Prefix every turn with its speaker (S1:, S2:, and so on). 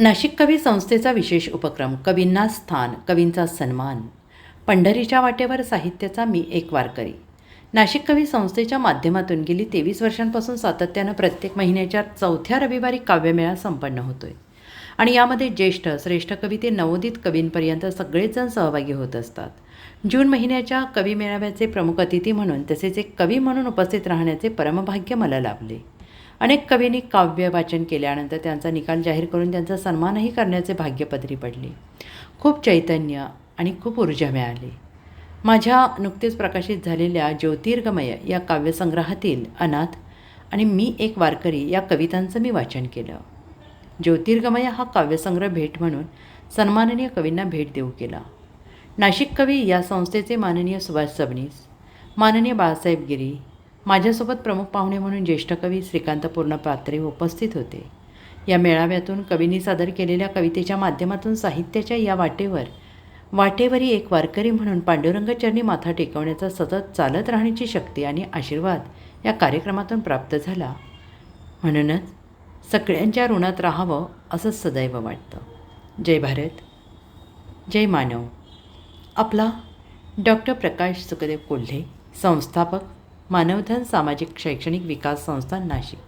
S1: नाशिक कवी संस्थेचा विशेष उपक्रम कवींना स्थान कवींचा सन्मान. पंढरीच्या वाटेवर साहित्याचा मी एक वारकरी. नाशिक कवी संस्थेच्या माध्यमातून गेली तेवीस वर्षांपासून सातत्यानं प्रत्येक महिन्याच्या चौथ्या रविवारी काव्यमेळा संपन्न होतोय. आणि यामध्ये ज्येष्ठ श्रेष्ठ कवी ते नवोदित कवींपर्यंत सगळेच जण सहभागी होत असतात. जून महिन्याच्या कवी मेळाव्याचे प्रमुख अतिथी म्हणून तसेच एक कवी म्हणून उपस्थित राहण्याचे परमभाग्य मला लाभले. अनेक कवींनी काव्य वाचन केल्यानंतर त्यांचा निकाल जाहीर करून त्यांचा सन्मानही करण्याचे भाग्य पदरी पडले. खूप चैतन्य आणि खूप ऊर्जा मिळाली. माझ्या नुकतेच प्रकाशित झालेल्या ज्योतिर्गमय या काव्यसंग्रहातील अनाथ आणि मी एक वारकरी या कवितांचं मी वाचन केलं. ज्योतिर्गमय हा काव्यसंग्रह भेट म्हणून सन्माननीय कवींना भेट देऊ केला. नाशिक कवी या संस्थेचे माननीय सुभाष सबनीस माननीय बाळासाहेब गिरी माझ्यासोबत प्रमुख पाहुणे म्हणून ज्येष्ठ कवी श्रीकांत पूर्णपात्रे उपस्थित होते. या मेळाव्यातून कवींनी सादर केलेल्या कवितेच्या माध्यमातून साहित्याच्या या वाटेवर वाटेवरी एक वारकरी म्हणून पांडुरंगचरणी माथा टेकवण्याचा सतत चालत राहण्याची शक्ती आणि आशीर्वाद या कार्यक्रमातून प्राप्त झाला. म्हणूनच सगळ्यांच्या ऋणात राहावं असं सदैव वाटतं. जय भारत जय मानव. आपला डॉक्टर प्रकाश सुखदेव कोल्हे संस्थापक मानवधन सामाजिक शैक्षणिक विकास संस्था नाशिक.